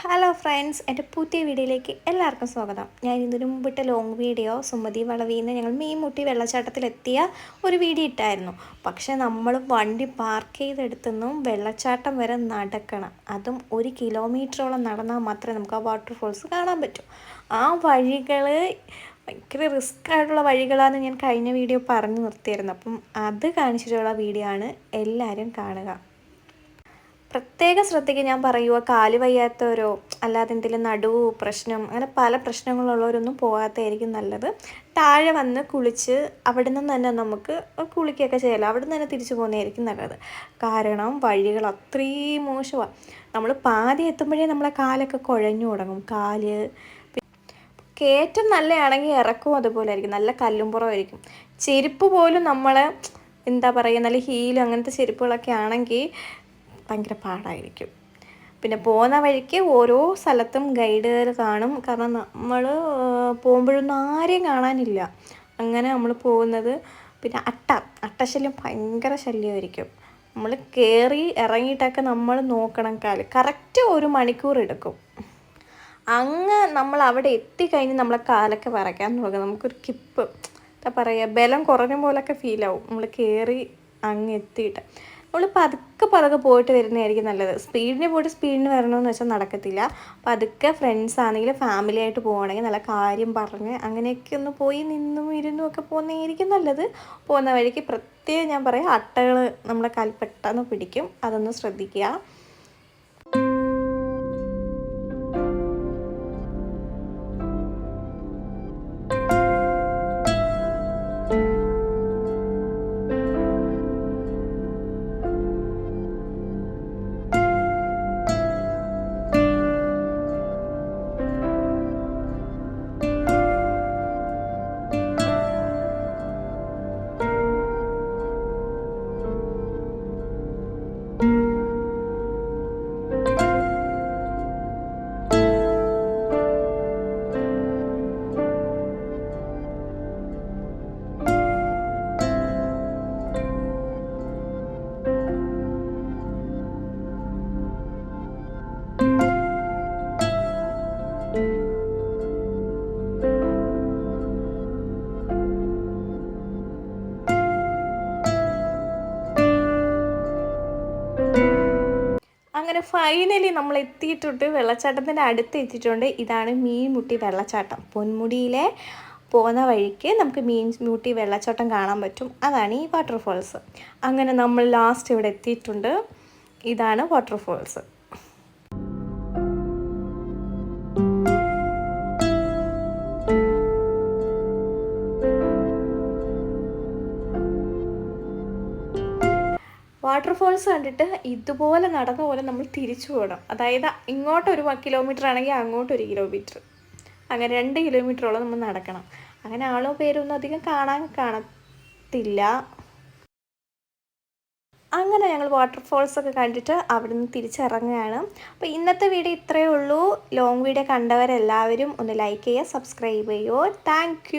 Hello friends എന്റെ പുതിയ വീഡിയോയിലേക്ക് എല്ലാവർക്കും സ്വാഗതം. ഞാൻ ഇതിനു മുമ്പിട്ട ലോങ് വീഡിയോ സുമതി വളവിൽ നിന്ന് ഞങ്ങൾ മീൻമുട്ടി വെള്ളച്ചാട്ടത്തിലെത്തിയ ഒരു വീഡിയോ ഇട്ടായിരുന്നു. പക്ഷേ നമ്മൾ വണ്ടി പാർക്ക് ചെയ്തെടുത്തുനിന്നും വെള്ളച്ചാട്ടം വരെ നടക്കണം. അതും ഒരു കിലോമീറ്ററോളം നടന്നാൽ മാത്രമേ നമുക്ക് ആ വാട്ടർഫോൾസ് കാണാൻ പറ്റൂ. ആ വഴികൾ ഭയങ്കര റിസ്ക് ആയിട്ടുള്ള വഴികളാണെന്ന് ഞാൻ കഴിഞ്ഞ വീഡിയോ പറഞ്ഞു നിർത്തിയായിരുന്നു. അപ്പം അത് കാണിച്ചിട്ടുള്ള വീഡിയോ ആണ് എല്ലാവരും കാണുക. പ്രത്യേക ശ്രദ്ധയ്ക്ക് ഞാൻ പറയുക കാൽ വയ്യാത്തവരോ അല്ലാതെ എന്തെങ്കിലും നടുവ് പ്രശ്നം അങ്ങനെ പല പ്രശ്നങ്ങളുള്ളവരൊന്നും പോകാത്തതായിരിക്കും നല്ലത്. താഴെ വന്ന് കുളിച്ച് അവിടെ നിന്ന് തന്നെ നമുക്ക് കുളിക്കുകയൊക്കെ ചെയ്യാമല്ലോ അവിടെ നിന്ന് തന്നെ തിരിച്ചു പോകുന്നതായിരിക്കും നല്ലത്. കാരണം വഴികൾ അത്രയും മോശമാണ് നമ്മൾ പാതി എത്തുമ്പോഴേ നമ്മളെ കാലൊക്കെ കുഴഞ്ഞു തുടങ്ങും. കാൽ കയറ്റം നല്ലതാണെങ്കിൽ ഇറക്കും അതുപോലെ ആയിരിക്കും നല്ല കല്ലുംപുറമായിരിക്കും. ചെരുപ്പ് പോലും നമ്മളെ എന്താ പറയുക നല്ല ഹീലും അങ്ങനത്തെ ചെരുപ്പുകളൊക്കെ ആണെങ്കിൽ ഭയങ്കര പാടായിരിക്കും. പിന്നെ പോകുന്ന വഴിക്ക് ഓരോ സ്ഥലത്തും ഗൈഡുകൾ കാണും. കാരണം നമ്മൾ പോകുമ്പോഴൊന്നും ആരെയും കാണാനില്ല. അങ്ങനെ നമ്മൾ പോകുന്നത് പിന്നെ അട്ട. അട്ടശല്യം ഭയങ്കര ശല്യമായിരിക്കും. നമ്മൾ കയറി ഇറങ്ങിയിട്ടൊക്കെ നമ്മൾ നോക്കണം കാൽ. കറക്റ്റ് ഒരു മണിക്കൂർ എടുക്കും. അങ്ങ് നമ്മൾ അവിടെ എത്തിക്കഴിഞ്ഞ് നമ്മളെ കാലൊക്കെ വരയ്ക്കാൻ നോക്കുക. നമുക്കൊരു കിപ്പ് എന്താ പറയുക ബലം കുറഞ്ഞ പോലൊക്കെ ഫീലാവും നമ്മൾ കയറി അങ്ങ് എത്തിയിട്ട്. നമ്മൾ പതുക്കെ പതുക്കെ പോയിട്ട് വരുന്നതായിരിക്കും നല്ലത്. സ്പീഡിന് പോയിട്ട് സ്പീഡിന് വരണമെന്ന് വെച്ചാൽ നടക്കത്തില്ല. പതുക്കെ ഫ്രണ്ട്സ് ആണെങ്കിൽ ഫാമിലി ആയിട്ട് പോകണമെങ്കിൽ നല്ല കാര്യം പറഞ്ഞ് അങ്ങനെയൊക്കെ ഒന്ന് പോയി നിന്നും ഇരുന്നും ഒക്കെ പോകുന്നതായിരിക്കും നല്ലത്. പോകുന്ന വഴിക്ക് പ്രത്യേകം ഞാൻ പറയാം അട്ടകൾ നമ്മളെ കാൽ പെട്ടെന്ന് പിടിക്കും. അതൊന്ന് ശ്രദ്ധിക്കുക. അങ്ങനെ ഫൈനലി നമ്മൾ എത്തിയിട്ടുണ്ട്. വെള്ളച്ചാട്ടത്തിന്റെ അടുത്ത് എത്തിയിട്ടുണ്ട്. ഇതാണ് മീൻമുട്ടി വെള്ളച്ചാട്ടം. പൊന്മുടിയിലെ പോകുന്ന വഴിക്ക് നമുക്ക് മീൻ മുട്ടി വെള്ളച്ചാട്ടം കാണാൻ പറ്റും. അതാണ് ഈ വാട്ടർഫോൾസ് അങ്ങനെ നമ്മൾ ലാസ്റ്റ് ഇവിടെ എത്തിയിട്ടുണ്ട്. ഇതാണ് വാട്ടർഫോൾസ് വാട്ടർഫോൾസ് കണ്ടിട്ട് ഇതുപോലെ നടന്ന പോലെ നമ്മൾ തിരിച്ചു പോകണം. അതായത് ഇങ്ങോട്ട് ഒരു കിലോമീറ്റർ ആണെങ്കിൽ അങ്ങോട്ട് ഒരു കിലോമീറ്റർ അങ്ങനെ രണ്ട് കിലോമീറ്ററോളം നമ്മൾ നടക്കണം. അങ്ങനെ ആളോ പേരൊന്നും അധികം കാണാൻ കാണത്തില്ല. അങ്ങനെ ഞങ്ങൾ വാട്ടർഫോൾസ് ഒക്കെ കണ്ടിട്ട് അവിടുന്ന് തിരിച്ചിറങ്ങുകയാണ്. അപ്പോൾ ഇന്നത്തെ വീഡിയോ ഇത്രയേ ഉള്ളൂ. ലോങ് വീഡിയോ കണ്ടവരെല്ലാവരും ഒന്ന് ലൈക്ക് ചെയ്യുക സബ്സ്ക്രൈബ് ചെയ്യുമോ താങ്ക്